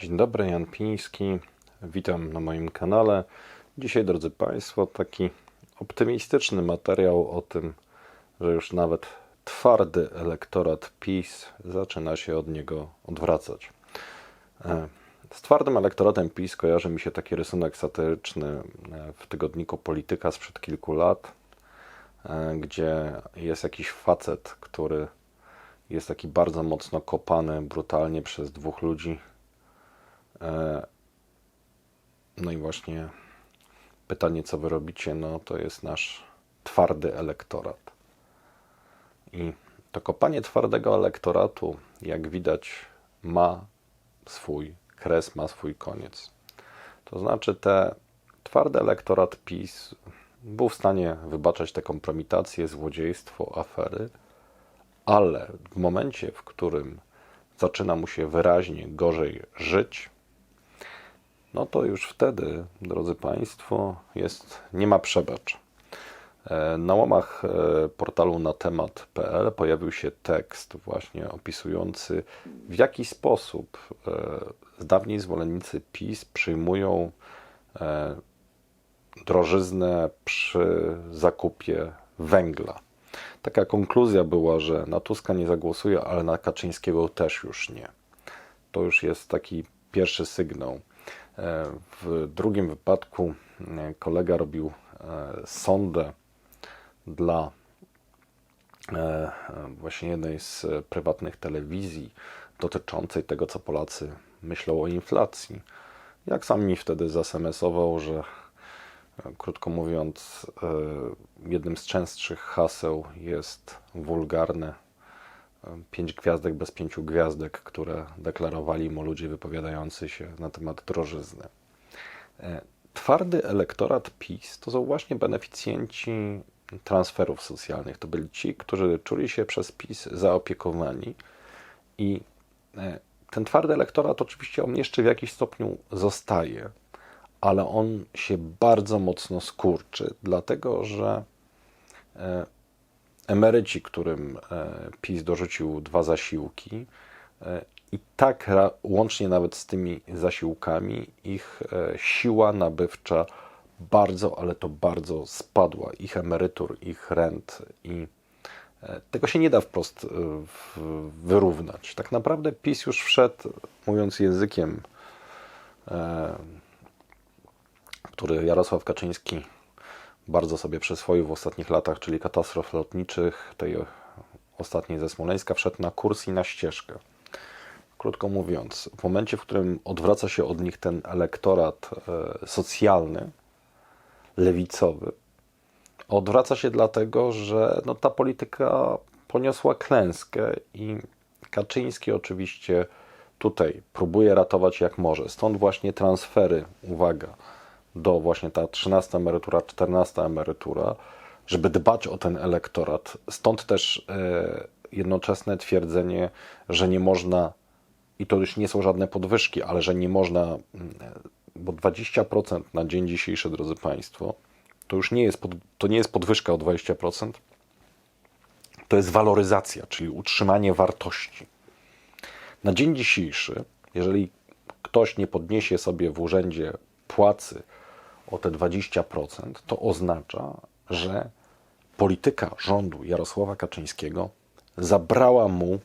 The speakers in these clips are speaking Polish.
Dzień dobry, Jan Piński. Witam na moim kanale. Dzisiaj, drodzy Państwo, taki optymistyczny materiał o tym, że już nawet twardy elektorat PiS zaczyna się od niego odwracać. E, Z twardym elektoratem PiS kojarzy mi się taki rysunek satyryczny e, w tygodniku Polityka sprzed kilku lat, e, gdzie jest jakiś facet, który jest taki bardzo mocno kopany brutalnie przez dwóch ludzi. E, No i właśnie pytanie, co wy robicie, no to jest nasz twardy elektorat. I to kopanie twardego elektoratu, jak widać, ma swój kres, ma swój koniec. To znaczy, te twardy elektorat PiS był w stanie wybaczać te kompromitacje, złodziejstwo, afery, ale w momencie, w którym zaczyna mu się wyraźnie gorzej żyć, no to już wtedy, drodzy Państwo, jest, nie ma przebacz. E, Na łamach e, portalu na temat.pl pojawił się tekst właśnie opisujący w jaki sposób e, dawniej zwolennicy PiS przyjmują drożyznę przy zakupie węgla. Taka konkluzja była, że na Tuska nie zagłosuje, ale na Kaczyńskiego też już nie. To już jest taki pierwszy sygnał. W drugim wypadku e, kolega robił e, sondę dla e, właśnie jednej z prywatnych telewizji dotyczącej tego, co Polacy myślą o inflacji. Jak sam mi wtedy zasemesował, że krótko mówiąc, jednym z częstszych haseł jest wulgarne pięć gwiazdek bez pięciu gwiazdek, które deklarowali mu ludzie wypowiadający się na temat drożyzny. E, Twardy elektorat PiS to są właśnie beneficjenci transferów socjalnych. To byli ci, którzy czuli się przez PiS zaopiekowani i e, ten twardy elektorat oczywiście on jeszcze w jakiś stopniu zostaje, ale on się bardzo mocno skurczy, dlatego że e, emeryci, którym e, PiS dorzucił dwa zasiłki, e, i tak łącznie nawet z tymi zasiłkami, ich e, siła nabywcza bardzo, ale to bardzo spadła. Ich emerytur, ich rent i tego się nie da wprost wyrównać. Tak naprawdę PiS już wszedł, mówiąc językiem, który Jarosław Kaczyński bardzo sobie przyswoił w ostatnich latach, czyli katastrof lotniczych, tej ostatniej ze Smoleńska, wszedł na kurs i na ścieżkę. Krótko mówiąc, w momencie, w którym odwraca się od nich ten elektorat e, socjalny, lewicowy, odwraca się dlatego, że no, ta polityka poniosła klęskę i Kaczyński oczywiście tutaj próbuje ratować jak może. Stąd właśnie transfery, uwaga, do właśnie ta 13 emerytura, 14 emerytura, żeby dbać o ten elektorat. Stąd też e, jednoczesne twierdzenie, że nie można, i to już nie są żadne podwyżki, ale że nie można, mm, bo 20% na dzień dzisiejszy, drodzy Państwo, to już nie jest, pod, to nie jest podwyżka o 20%, to jest waloryzacja, czyli utrzymanie wartości. Na dzień dzisiejszy, jeżeli ktoś nie podniesie sobie w urzędzie płacy o te 20%, to oznacza, że polityka rządu Jarosława Kaczyńskiego zabrała mu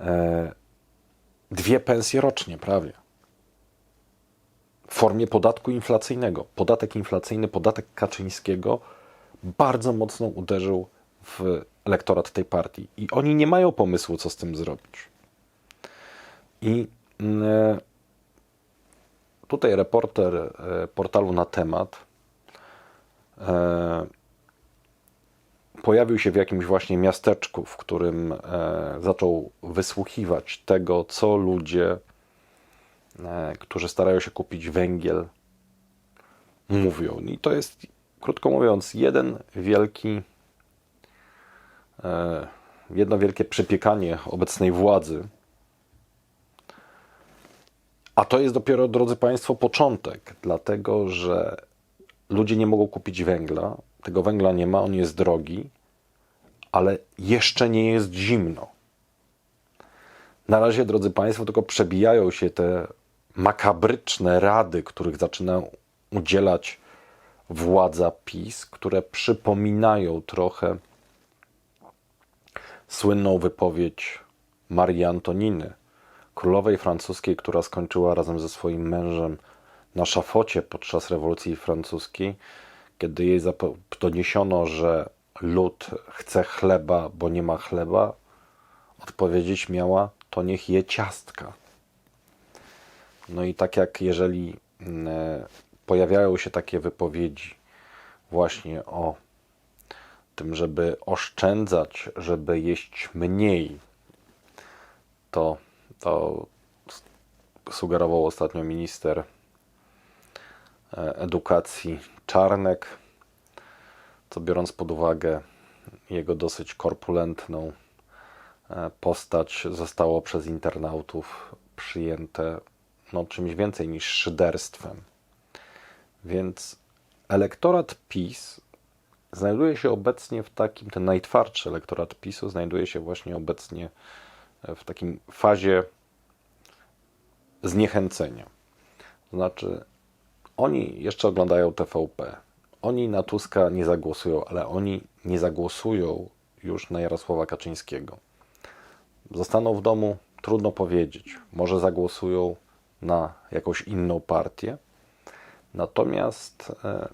e, dwie pensje rocznie prawie. W formie podatku inflacyjnego. Podatek inflacyjny, podatek Kaczyńskiego bardzo mocno uderzył w elektorat tej partii. I oni nie mają pomysłu, co z tym zrobić. I mm, tutaj reporter e, portalu na temat e, pojawił się w jakimś właśnie miasteczku, w którym e, zaczął wysłuchiwać tego, co ludzie, którzy starają się kupić węgiel, mówią. I to jest, krótko mówiąc, jeden wielki, jedno wielkie przypiekanie obecnej władzy. A to jest dopiero, drodzy Państwo, początek, dlatego że ludzie nie mogą kupić węgla, tego węgla nie ma, on jest drogi, ale jeszcze nie jest zimno. Na razie, drodzy Państwo, tylko przebijają się te makabryczne rady, których zaczyna udzielać władza PiS, które przypominają trochę słynną wypowiedź Marii Antoniny, królowej francuskiej, która skończyła razem ze swoim mężem na szafocie podczas rewolucji francuskiej, kiedy jej doniesiono, że lud chce chleba, bo nie ma chleba, odpowiedzieć miała, to niech je ciastka. No i tak jak jeżeli mm, pojawiają się takie wypowiedzi właśnie o tym, żeby oszczędzać, żeby jeść mniej, to, to sugerował ostatnio minister e, edukacji Czarnek, co biorąc pod uwagę jego dosyć korpulentną e, postać, zostało przez internautów przyjęte no, czymś więcej niż szyderstwem. Więc elektorat PiS znajduje się obecnie w takim, ten najtwardszy elektorat PiSu znajduje się właśnie obecnie w takim fazie zniechęcenia. Znaczy, oni jeszcze oglądają TVP. Oni na Tuska nie zagłosują, ale oni nie zagłosują już na Jarosława Kaczyńskiego. Zostaną w domu, trudno powiedzieć. Może zagłosują na jakąś inną partię. Natomiast e,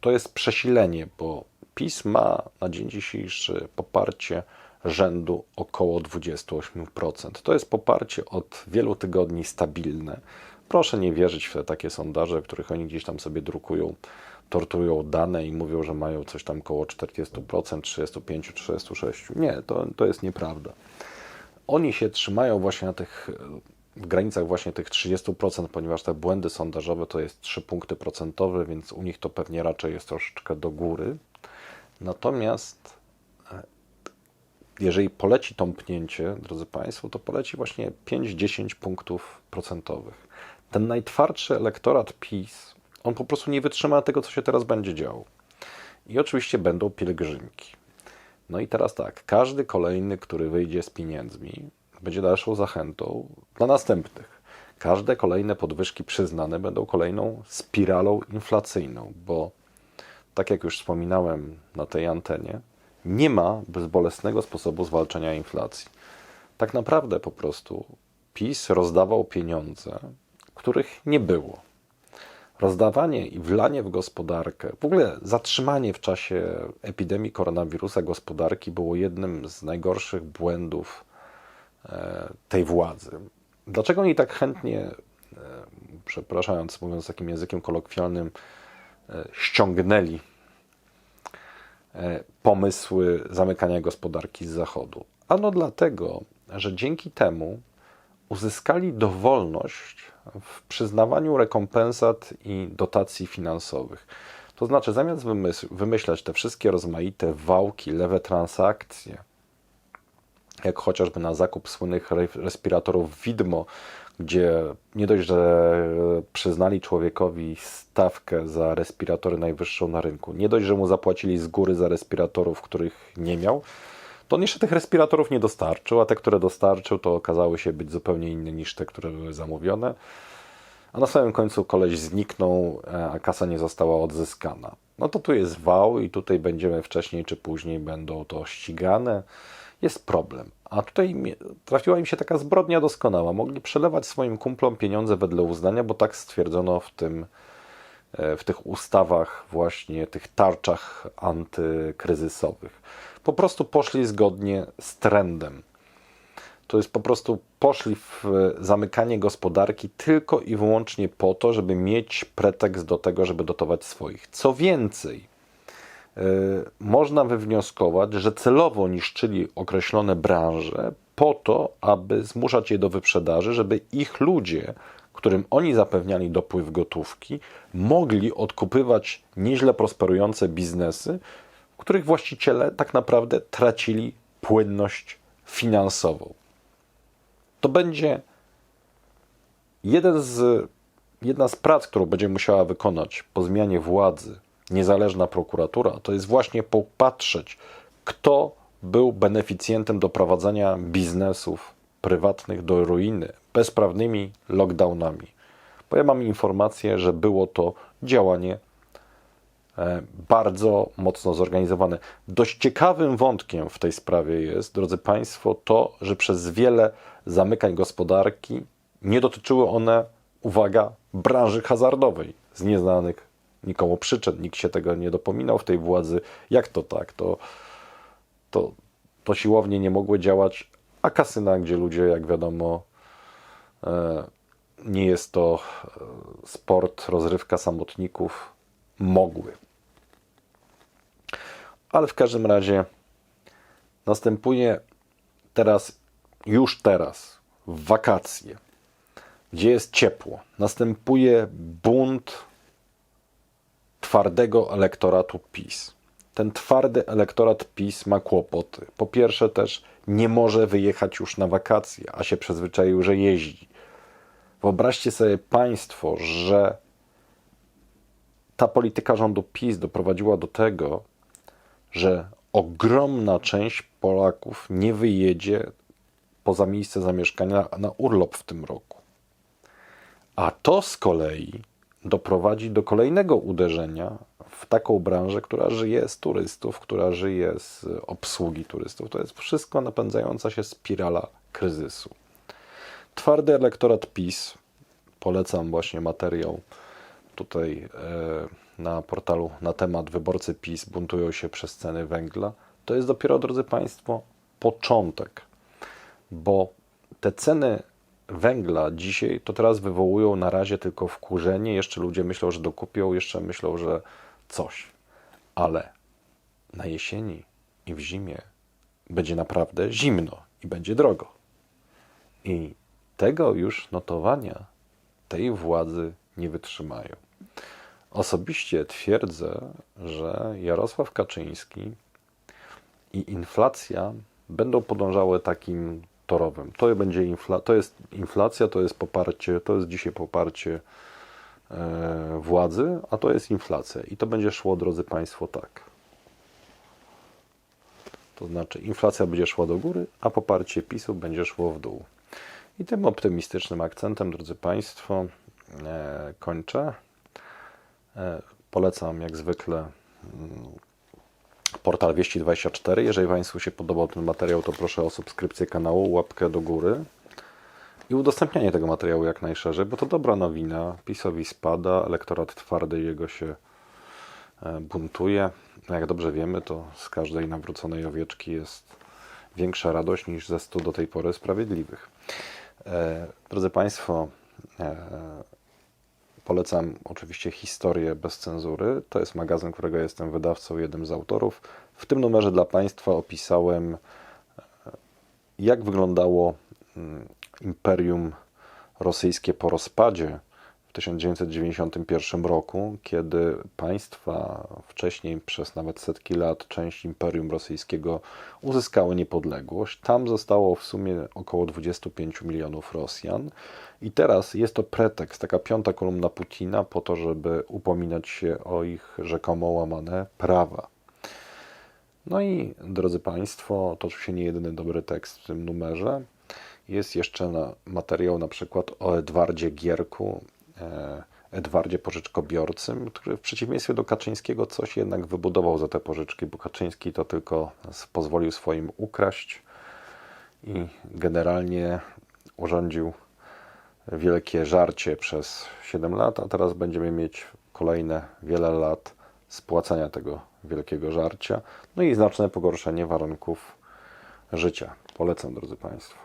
to jest przesilenie, bo PiS ma na dzień dzisiejszy poparcie rzędu około 28%. To jest poparcie od wielu tygodni stabilne. Proszę nie wierzyć w te takie sondaże, w których oni gdzieś tam sobie drukują, torturują dane i mówią, że mają coś tam około 40%, 35, 36. Nie, to, to jest nieprawda. Oni się trzymają właśnie na tych w granicach właśnie tych 30%, ponieważ te błędy sondażowe to jest 3 punkty procentowe, więc u nich to pewnie raczej jest troszeczkę do góry. Natomiast e, jeżeli poleci tąpnięcie, drodzy Państwo, to poleci właśnie 5-10 punktów procentowych. Ten najtwardszy elektorat PiS, on po prostu nie wytrzyma tego, co się teraz będzie działo. I oczywiście będą pielgrzymki. No i teraz tak, każdy kolejny, który wyjdzie z pieniędzmi, będzie dalszą zachętą dla następnych. Każde kolejne podwyżki przyznane będą kolejną spiralą inflacyjną, bo tak jak już wspominałem na tej antenie, nie ma bezbolesnego sposobu zwalczania inflacji. Tak naprawdę po prostu PiS rozdawał pieniądze, których nie było. Rozdawanie i wlanie w gospodarkę, w ogóle zatrzymanie w czasie epidemii koronawirusa gospodarki było jednym z najgorszych błędów E, tej władzy. Dlaczego oni tak chętnie, e, przepraszając, mówiąc takim językiem kolokwialnym, ściągnęli pomysły zamykania gospodarki z zachodu? Ano dlatego, że dzięki temu uzyskali dowolność w przyznawaniu rekompensat i dotacji finansowych. To znaczy, zamiast wymyślać te wszystkie rozmaite wałki, lewe transakcje, jak chociażby na zakup słynnych respiratorów widmo, gdzie nie dość, że przyznali człowiekowi stawkę za respiratory najwyższą na rynku, nie dość, że mu zapłacili z góry za respiratorów, których nie miał, to on jeszcze tych respiratorów nie dostarczył, a te, które dostarczył, to okazały się być zupełnie inne niż te, które były zamówione. A na samym końcu koleś zniknął, e, a kasa nie została odzyskana. No to tu jest wał i tutaj będziemy wcześniej czy później będą to ścigane jest problem. A tutaj trafiła im się taka zbrodnia doskonała. Mogli przelewać swoim kumplom pieniądze wedle uznania, bo tak stwierdzono w tym e, w tych ustawach, właśnie tych tarczach antykryzysowych. Po prostu poszli zgodnie z trendem. To jest po prostu poszli w zamykanie gospodarki tylko i wyłącznie po to, żeby mieć pretekst do tego, żeby dotować swoich. Co więcej, E, można wywnioskować, że celowo niszczyli określone branże po to, aby zmuszać je do wyprzedaży, żeby ich ludzie, którym oni zapewniali dopływ gotówki, mogli odkupywać nieźle prosperujące biznesy, których właściciele tak naprawdę tracili płynność finansową. To będzie jeden z, jedna z prac, którą będzie musiała wykonać po zmianie władzy niezależna prokuratura, to jest właśnie popatrzeć, kto był beneficjentem do prowadzenia biznesów prywatnych do ruiny bezprawnymi lockdownami. Bo ja mam informację, że było to działanie bardzo mocno zorganizowane. Dość ciekawym wątkiem w tej sprawie jest, drodzy Państwo, to, że przez wiele zamykań gospodarki nie dotyczyły one, uwaga, branży hazardowej z nieznanych nikomu przyczyn. Nikt się tego nie dopominał w tej władzy. Jak to tak? To, to, to siłownie nie mogły działać, a kasyna, gdzie ludzie, jak wiadomo, e, nie jest to e, sport, rozrywka samotników, mogły. Ale w każdym razie następuje teraz, już teraz, w wakacje, gdzie jest ciepło, następuje bunt twardego elektoratu PiS. Ten twardy elektorat PiS ma kłopoty. Po pierwsze, też nie może wyjechać już na wakacje, a się przyzwyczaił, że jeździ. Wyobraźcie sobie Państwo, że ta polityka rządu PiS doprowadziła do tego, że ogromna część Polaków nie wyjedzie poza miejsce zamieszkania na urlop w tym roku. A to z kolei doprowadzi do kolejnego uderzenia w taką branżę, która żyje z turystów, która żyje z obsługi turystów. To jest wszystko napędzająca się spirala kryzysu. Twardy elektorat PiS, polecam właśnie materiał tutaj e, na portalu na temat wyborcy PiS buntują się przez ceny węgla. To jest dopiero, drodzy Państwo, początek, bo te ceny węgla dzisiaj to teraz wywołują na razie tylko wkurzenie. Jeszcze ludzie myślą, że dokupią, jeszcze myślą, że coś. Ale na jesieni i w zimie będzie naprawdę zimno i będzie drogo. I tego już notowania tej władzy nie wytrzymają. Osobiście twierdzę, że Jarosław Kaczyński i inflacja będą podążały takim torowym. To będzie infla, to jest inflacja, to jest poparcie, to jest dzisiaj poparcie e, władzy, a to jest inflacja. I to będzie szło, drodzy Państwo, tak. To znaczy inflacja będzie szła do góry, a poparcie PiSu będzie szło w dół. I tym optymistycznym akcentem, drodzy Państwo, kończę. E, polecam jak zwykle mm, portal Wieści24. Jeżeli Państwu się podobał ten materiał, to proszę o subskrypcję kanału, łapkę do góry i udostępnianie tego materiału jak najszerzej, bo to dobra nowina. PiSowi spada, elektorat twardy jego się e, buntuje. Jak dobrze wiemy, to z każdej nawróconej owieczki jest większa radość niż ze 100 do tej pory sprawiedliwych. E, drodzy Państwo, e, Polecam oczywiście historię bez cenzury. To jest magazyn, którego jestem wydawcą, jednym z autorów. W tym numerze dla Państwa opisałem, jak wyglądało mm, imperium rosyjskie po rozpadzie 1991 roku, kiedy państwa wcześniej przez nawet setki lat część imperium rosyjskiego uzyskały niepodległość. Tam zostało w sumie około 25 milionów Rosjan. I teraz jest to pretekst, taka piąta kolumna Putina, po to, żeby upominać się o ich rzekomo łamane prawa. No i drodzy Państwo, to oczywiście nie jedyny dobry tekst w tym numerze. Jest jeszcze materiał na przykład o Edwardzie Gierku, Edwardzie pożyczkobiorcym, który w przeciwieństwie do Kaczyńskiego coś jednak wybudował za te pożyczki, bo Kaczyński to tylko pozwolił swoim ukraść i generalnie urządził wielkie żarcie przez 7 lat, a teraz będziemy mieć kolejne wiele lat spłacania tego wielkiego żarcia, no i znaczne pogorszenie warunków życia. Polecam, drodzy Państwo.